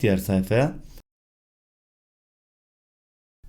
Diğer sayfaya.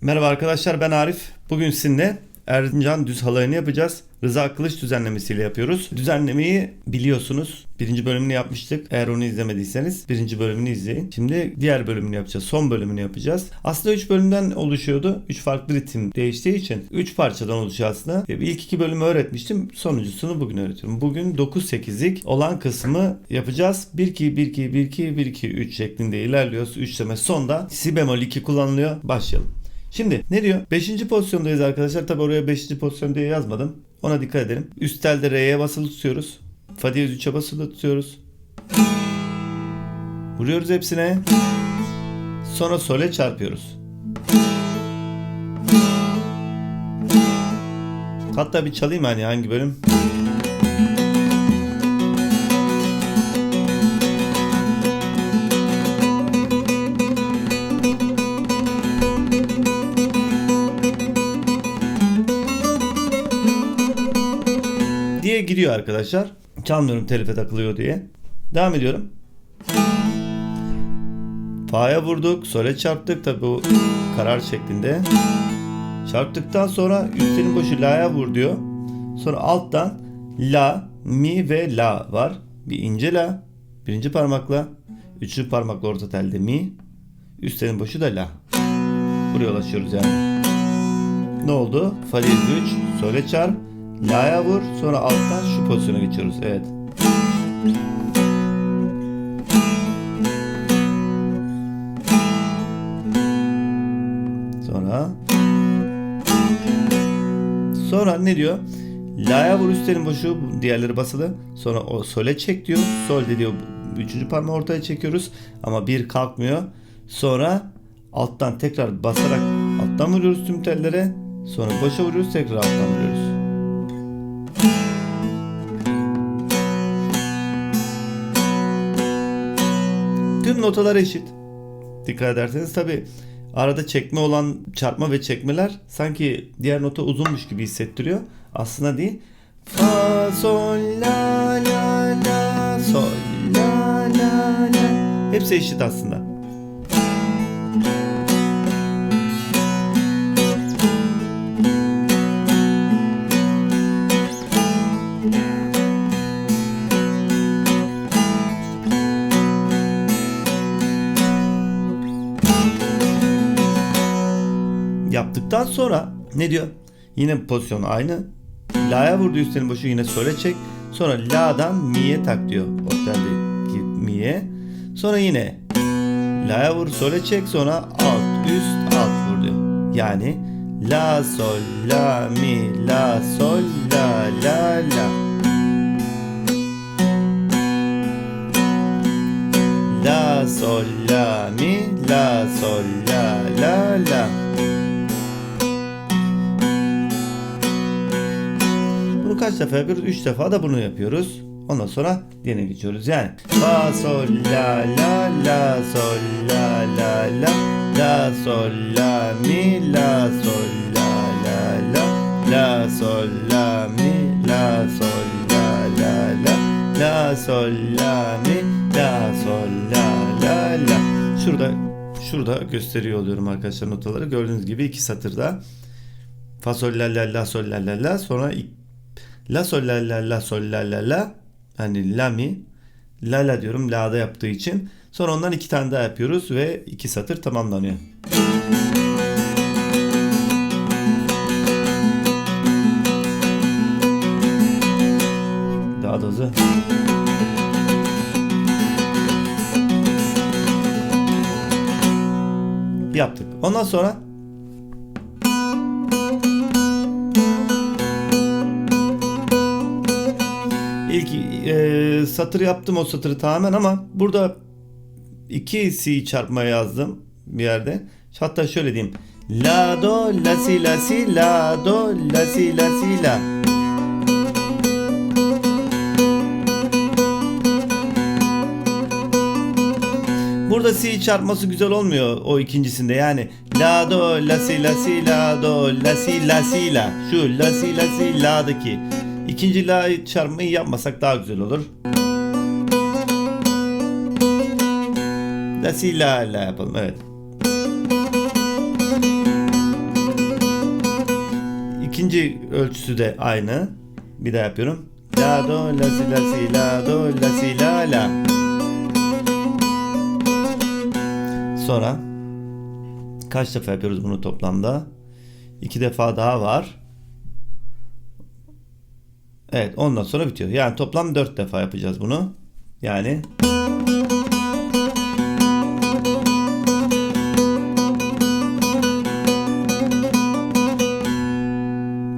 Merhaba arkadaşlar ben Arif. Bugün sizinle Erzincan düz halayını yapacağız. Rıza Kılıç düzenlemesiyle yapıyoruz. Düzenlemeyi biliyorsunuz. Birinci bölümünü yapmıştık. Eğer onu izlemediyseniz birinci bölümünü izleyin. Şimdi diğer bölümünü yapacağız. Son bölümünü yapacağız. Aslında 3 bölümden oluşuyordu. 3 farklı ritim değiştiği için 3 parçadan oluşuyor aslında. İlk iki bölümü öğretmiştim. Sonuncusunu bugün öğretiyorum. Bugün 9-8'lik olan kısmı yapacağız. 1-2-1-2-1-2-1-2-3 şeklinde ilerliyoruz. 3 deme sonda si bemol 2 kullanılıyor. Başlayalım. Şimdi ne diyor? 5. pozisyondayız arkadaşlar. Tabi oraya 5. pozisyon diye yazmadım. Ona dikkat edelim. Üst telde R'ye basılı tutuyoruz. Fa diyez 3'e basılı tutuyoruz. Vuruyoruz hepsine. Sonra sole çarpıyoruz. Hatta bir çalayım hani hangi bölüm? Diye gidiyor arkadaşlar. Çalmıyorum telife takılıyor diye. Devam ediyorum. Fa'ya vurduk. Sole çarptık. Tabi bu karar şeklinde. Çarptıktan sonra üstelin boşu la'ya vur diyor. Sonra alttan la, mi ve la var. Bir ince la. Birinci parmakla. Üçüncü parmakla orta telde mi. Üstelin boşu da la. Buraya ulaşıyoruz yani. Ne oldu? Fa diyez 3. Sole çarp. La'ya vur. Sonra alttan şu pozisyona geçiyoruz. Evet. Sonra Sonra ne diyor? La'ya vur üstlerin boşu diğerleri basılı. Sonra o sole çek diyor. Sol diyor. Üçüncü parmağı ortaya çekiyoruz. Ama bir kalkmıyor. Sonra alttan tekrar basarak alttan vuruyoruz tüm tellere. Sonra başa vuruyoruz tekrar alttan vuruyoruz. Notalar eşit. Dikkat ederseniz tabi arada çekme olan çarpma ve çekmeler sanki diğer nota uzunmuş gibi hissettiriyor. Aslında değil. Fa sol la la la sol la la la. Hepsi eşit aslında. Yaptıktan sonra ne diyor? Yine pozisyon aynı. La'ya vurdu üstlerin başı yine sole çek. Sonra La'dan mi'ye tak diyor. Oktavdaki mi'ye. Sonra yine La'ya vur sole çek sonra alt üst alt vur diyor. Yani La sol la mi la sol la la la. La sol la mi la sol la la la. Kaç defa yapıyoruz? 3 defa da bunu yapıyoruz. Ondan sonra diğerine geçiyoruz. Yani fa sol la la la sol la la la la sol la mi la sol la la la la sol la mi la sol la la la la sol la mi la sol la la la Şurada şurada gösteriyor oluyorum arkadaşlar notaları. Gördüğünüz gibi iki satırda fa sol la la la sol la la la sonra La sol la la la sol la la la hani la mi la la diyorum la'da yaptığı için. Sonra ondan iki tane daha yapıyoruz ve iki satır tamamlanıyor. Daha da hızlı. Yaptık. Ondan sonra e, satır yaptım o satırı tamamen ama burada iki si çarpma yazdım bir yerde. Hatta şöyle diyeyim. La do la si la si la do la si la si la. Burada si çarpması güzel olmuyor o ikincisinde yani la do la si la si la do la si la si la şu la si la si la'daki İkinci la çarpmayı yapmasak daha güzel olur. La si la la yapalım. Evet. İkinci ölçüsü de aynı. Bir daha yapıyorum. La do la si la si la do la si la la. Sonra kaç defa yapıyoruz bunu toplamda? İki defa daha var. Evet ondan sonra bitiyor. Yani toplam dört defa yapacağız bunu. Yani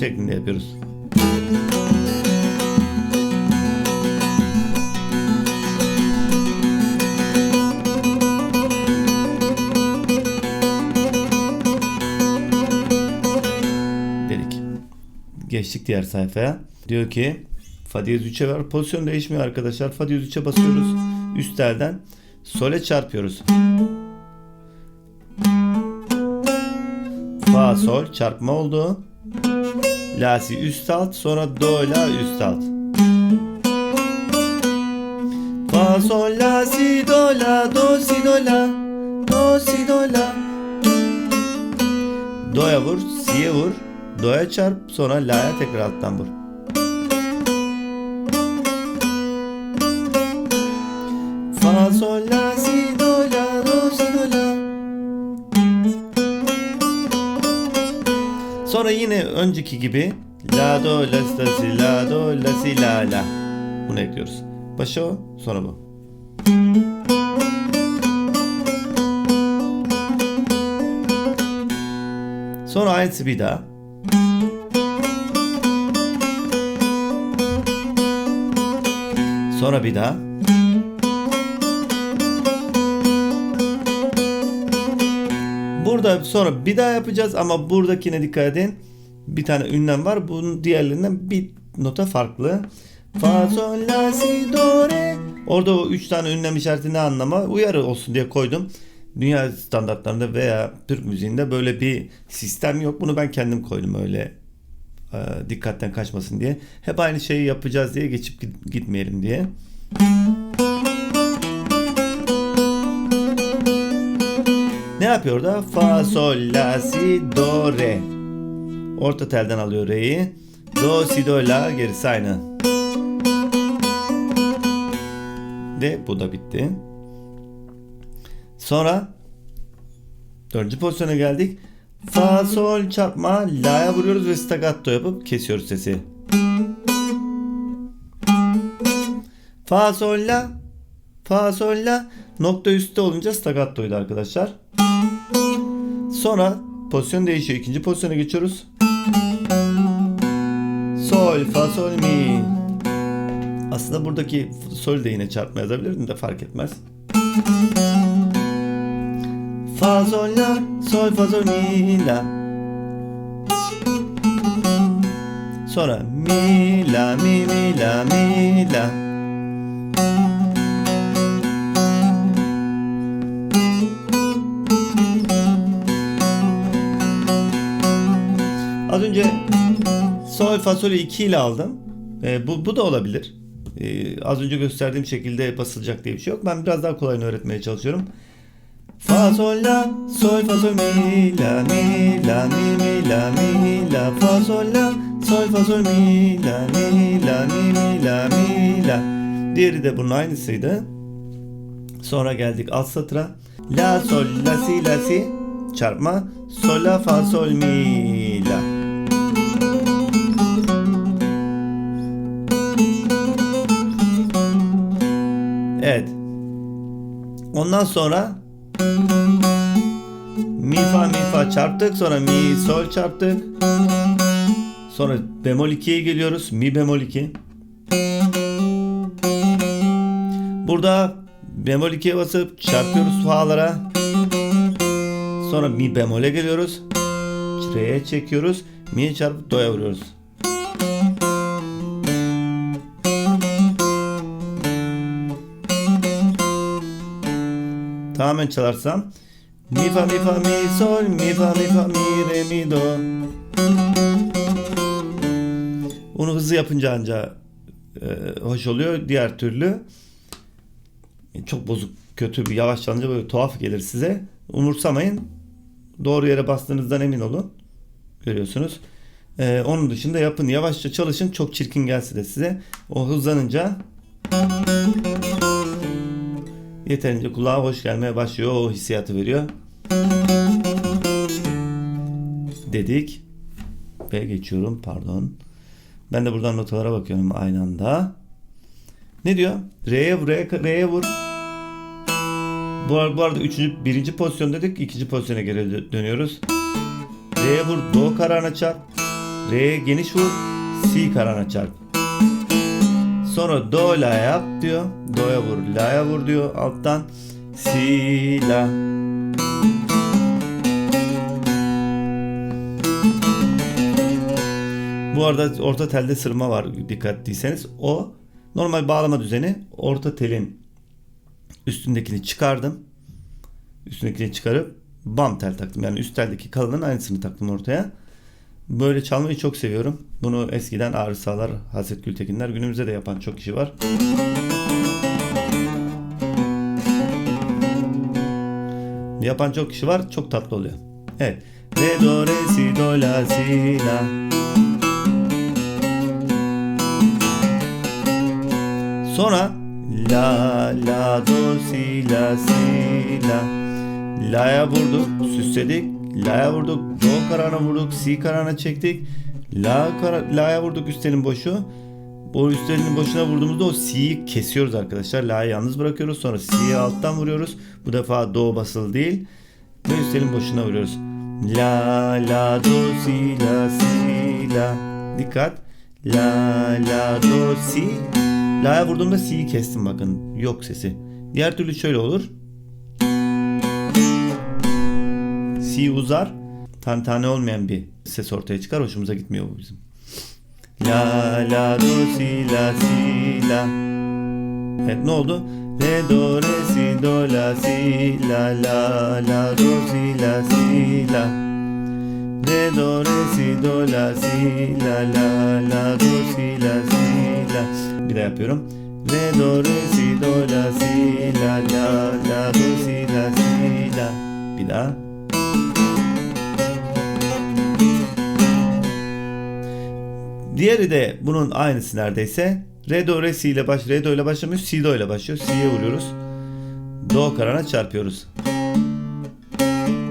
şeklinde yapıyoruz. Dedik. Geçtik diğer sayfaya. Diyor ki Fa diyez 3'e var. Pozisyon değişmiyor arkadaşlar. Fa diyez 3'e basıyoruz. Üst telden. Sol'e çarpıyoruz. Fa sol çarpma oldu. La si üst alt sonra do la üst alt. Fa sol la si do la do si do la do si do la. Do'ya vur, si'ye vur, do'ya çarp, sonra la'ya tekrar alttan vur. Sol la si do la do si do la. Sonra yine önceki gibi la do la si la si la do la si la la. Bunu ekliyoruz. Başı o, sonra bu. Sonra aynısı bir daha. Sonra bir daha. Burada sonra bir daha yapacağız ama buradakine dikkat edin. Bir tane ünlem var. Bunun diğerlerinden bir nota farklı. Fa sol la si do re. Orada o üç tane ünlem işareti ne anlama uyarı olsun diye koydum. Dünya standartlarında veya Türk müziğinde böyle bir sistem yok. Bunu ben kendim koydum öyle e, dikkatten kaçmasın diye. Hep aynı şeyi yapacağız diye geçip git- gitmeyelim diye. Yapıyor da? Fa, sol, la, si, do, re. Orta telden alıyor re'yi. Do, si, do, la gerisi aynı. Ve bu da bitti. Sonra dördüncü pozisyona geldik. Fa, sol, çarpma, la'ya vuruyoruz ve staccato yapıp kesiyoruz sesi. Fa, sol, la. Fa, sol, la. Nokta üstte olunca staccato'ydu arkadaşlar. Sonra pozisyon değişiyor. İkinci pozisyona geçiyoruz. Sol, fa, sol, mi. Aslında buradaki sol de yine çarpma yazabilirdim de fark etmez. Fa, sol, la, sol, fa, sol, mi, la. Sonra mi, la, mi, mi, la, mi, la. Sol fa solü 2 ile aldım. Ee, bu, bu da olabilir. Ee, az önce gösterdiğim şekilde basılacak diye bir şey yok. Ben biraz daha kolayını öğretmeye çalışıyorum. Fa sol la sol fa sol mi la mi la mi mi la mi la fa sol la sol fa sol mi la mi la mi mi la mi la. Diğeri de bunun aynısıydı. Sonra geldik alt satıra. La sol la si la si çarpma sol la fa sol mi Ondan sonra mi fa mi fa çarptık sonra mi sol çarptık. Sonra bemol 2'ye geliyoruz. Mi bemol 2. Burada bemol 2'ye basıp çarpıyoruz fa'lara. Sonra mi bemole geliyoruz. Re'ye çekiyoruz. Mi'ye çarpıp do'ya vuruyoruz. Tamamen çalarsam mi fa mi fa mi sol mi fa mi fa mi re mi do. Bunu hızlı yapınca anca e, hoş oluyor. Diğer türlü çok bozuk kötü bir yavaş çalınca böyle tuhaf gelir size. Umursamayın. Doğru yere bastığınızdan emin olun. Görüyorsunuz. Ee, onun dışında yapın yavaşça çalışın çok çirkin gelse de size. O hızlanınca yeterince kulağa hoş gelmeye başlıyor. O hissiyatı veriyor. Dedik. Ve geçiyorum pardon. Ben de buradan notalara bakıyorum aynı anda. Ne diyor? R'ye vur, R'ye, R'ye vur. Bu, ar- bu arada üçüncü, birinci pozisyon dedik. ikinci pozisyona geri dö- dönüyoruz. R'ye vur, do kararına çarp. R'ye geniş vur, si kararına çarp. Sonra do la yap diyor. Do'ya vur, la'ya vur diyor alttan. Si la. Bu arada orta telde sırma var dikkat ettiyseniz. O normal bağlama düzeni orta telin üstündekini çıkardım. Üstündekini çıkarıp bam tel taktım. Yani üst teldeki kalının aynısını taktım ortaya. Böyle çalmayı çok seviyorum. Bunu eskiden Ağrı Sağlar, Hasret Gültekinler günümüzde de yapan çok kişi var. Yapan çok kişi var. Çok tatlı oluyor. Evet. Re, do, re, si, do, la, si, la. Sonra la la do si la si la la'ya vurduk süsledik la'ya vurduk do karana vurduk si karana çektik. La kara, la'ya vurduk üstelin boşu. Bu üstelin boşuna vurduğumuzda o si'yi kesiyoruz arkadaşlar. La'yı yalnız bırakıyoruz sonra si'yi alttan vuruyoruz. Bu defa do basılı değil ve üstelin boşuna vuruyoruz. La la do si la si la. Dikkat. La la do si. La'ya vurduğumda C'yi kestim bakın. Yok sesi. Diğer türlü şöyle olur. C uzar. Tane tane olmayan bir ses ortaya çıkar. Hoşumuza gitmiyor bu bizim. La la do si la si la. Evet ne oldu? Re do re si do la si la la la do si la si la. Re do re si do la si la la la do si la si la. Bir daha yapıyorum. Re do re si do la si la la la do si la si la. Bir daha. Diğeri de bunun aynısı neredeyse. Re do re si ile baş re do ile başlamıyor. Si do ile başlıyor. Si'ye vuruyoruz. Do karana çarpıyoruz.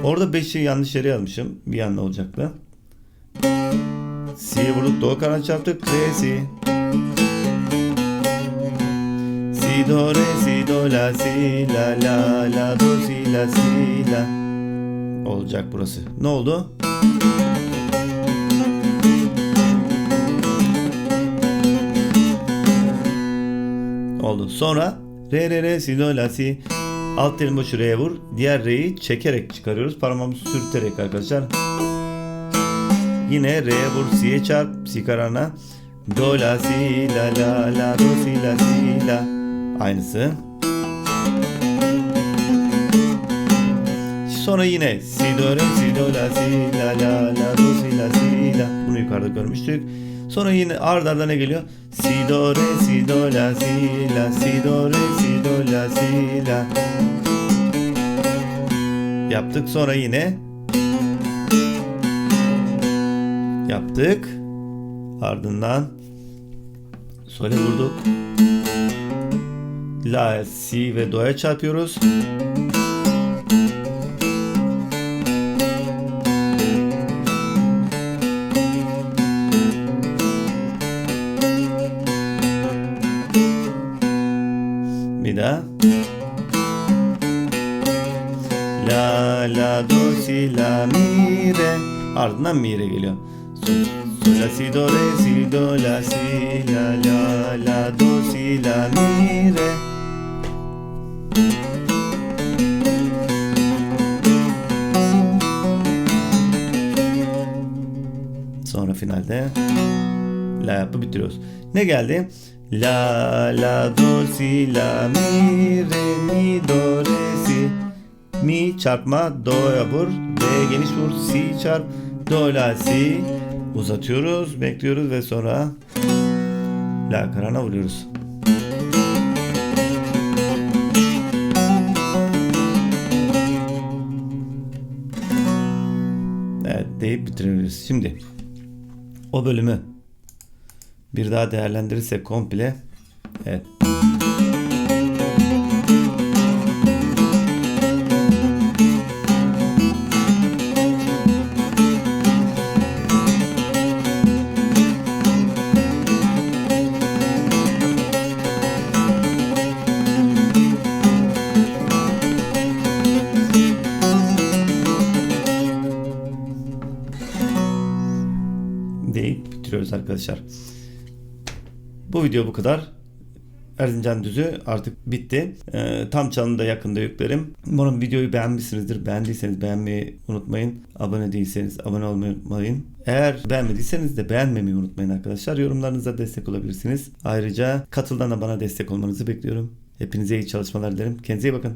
Orada 5'i yanlış yere yazmışım. Bir yanlı olacaktı. Si'ye vurduk. Do karana çarptık. Re si. Si do re si do la si la la la do si la si la. Olacak burası. Ne oldu? Oldu. Sonra re re re si do la si alt telin boşu re'ye vur. Diğer re'yi çekerek çıkarıyoruz. Parmağımızı sürterek arkadaşlar. Yine re'ye vur si'ye çarp si karana. Do la si la la la do si la si la. Aynısı. Sonra yine si do re si do la si la la la do si la si la. Bunu yukarıda görmüştük. Sonra yine ard arda ne geliyor? Si do re si do la si la si do re si do la si la. Yaptık sonra yine yaptık. Ardından sole vurduk. La, si ve do'ya çarpıyoruz. Ardından mi re geliyor. Sol la si do re si do la si la la la do si la mi re. Sonra finalde la yapıp bitiriyoruz. Ne geldi? La la do si la mi re mi do re si mi çarpma do'ya vur re geniş vur si çarp do la si uzatıyoruz bekliyoruz ve sonra la karana vuruyoruz. Evet deyip bitirebiliriz. Şimdi o bölümü bir daha değerlendirirsek komple evet arkadaşlar. Bu video bu kadar. Erzincan Düzü artık bitti. Ee, tam çalını da yakında yüklerim. Umarım videoyu beğenmişsinizdir. Beğendiyseniz beğenmeyi unutmayın. Abone değilseniz abone olmayı unutmayın. Eğer beğenmediyseniz de beğenmemeyi unutmayın arkadaşlar. Yorumlarınıza destek olabilirsiniz. Ayrıca katıldan da bana destek olmanızı bekliyorum. Hepinize iyi çalışmalar dilerim. Kendinize iyi bakın.